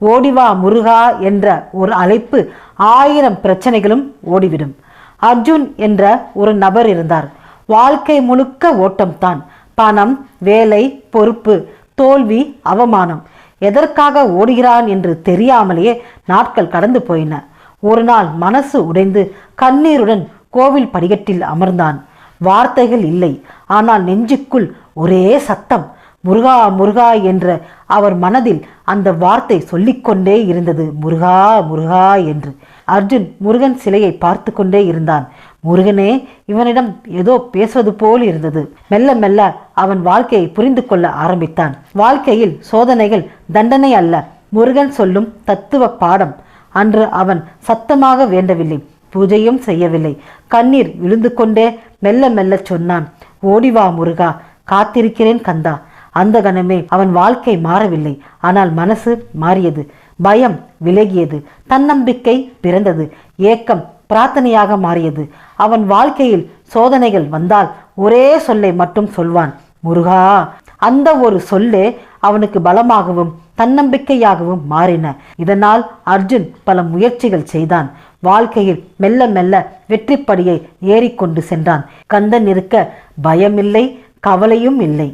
ஓடிவா முருகா என்ற ஒரு அழைப்பு ஆயிரம் பிரச்சனைகளும் ஓடிவிடும். அர்ஜுன் என்ற ஒரு நபர் இருந்தார். வாழ்க்கை முழுக்க ஓட்டம்தான். பணம் வேலை பொறுப்பு தோல்வி அவமானம். எதற்காக ஓடுகிறான் என்று தெரியாமலேயே நாட்கள் கடந்து போயின. ஒரு நாள் மனசு உடைந்து கண்ணீருடன் கோவில் படிக்கட்டில் அமர்ந்தான். வார்த்தைகள் இல்லை. ஆனால் நெஞ்சுக்குள் ஒரே சத்தம். முருகா முருகா என்ற அவர் மனதில் அந்த வார்த்தை சொல்லிக்கொண்டே இருந்தது. முருகா முருகா என்று. அர்ஜுன் முருகன் சிலையை பார்த்து கொண்டே இருந்தான். முருகனே இவனிடம் ஏதோ பேசுவது போல் இருந்தது. மெல்ல மெல்ல அவன் வாழ்க்கையை புரிந்து கொள்ள ஆரம்பித்தான். வாழ்க்கையில் சோதனைகள் தண்டனை அல்ல. முருகன் சொல்லும் தத்துவ பாடம் அன்று அவன் சத்தமாக வேண்டவில்லை. பூஜையும் செய்யவில்லை. கண்ணீர் விழுந்து கொண்டே மெல்ல மெல்ல சொன்னான். ஓடிவா முருகா காத்திருக்கிறேன் கந்தா. அந்த கணமே அவன் வாழ்க்கை மாறவில்லை. ஆனால் மனசு மாறியது. பயம் விலகியது. தன்னம்பிக்கை பிறந்தது. ஏக்கம் பிரார்த்தனையாக மாறியது. அவன் வாழ்க்கையில் சோதனைகள் வந்தால் ஒரே சொல்லை மட்டும் சொல்வான். முருகா அந்த ஒரு சொல்லே அவனுக்கு பலமாகவும் தன்னம்பிக்கையாகவும் மாறின. இதனால் அர்ஜுன் பல முயற்சிகள் செய்தான். வாழ்க்கையில் மெல்ல மெல்ல வெற்றிப்படியை ஏறிக்கொண்டு சென்றான். கந்தன் இருக்க பயமில்லை கவலையும் இல்லை.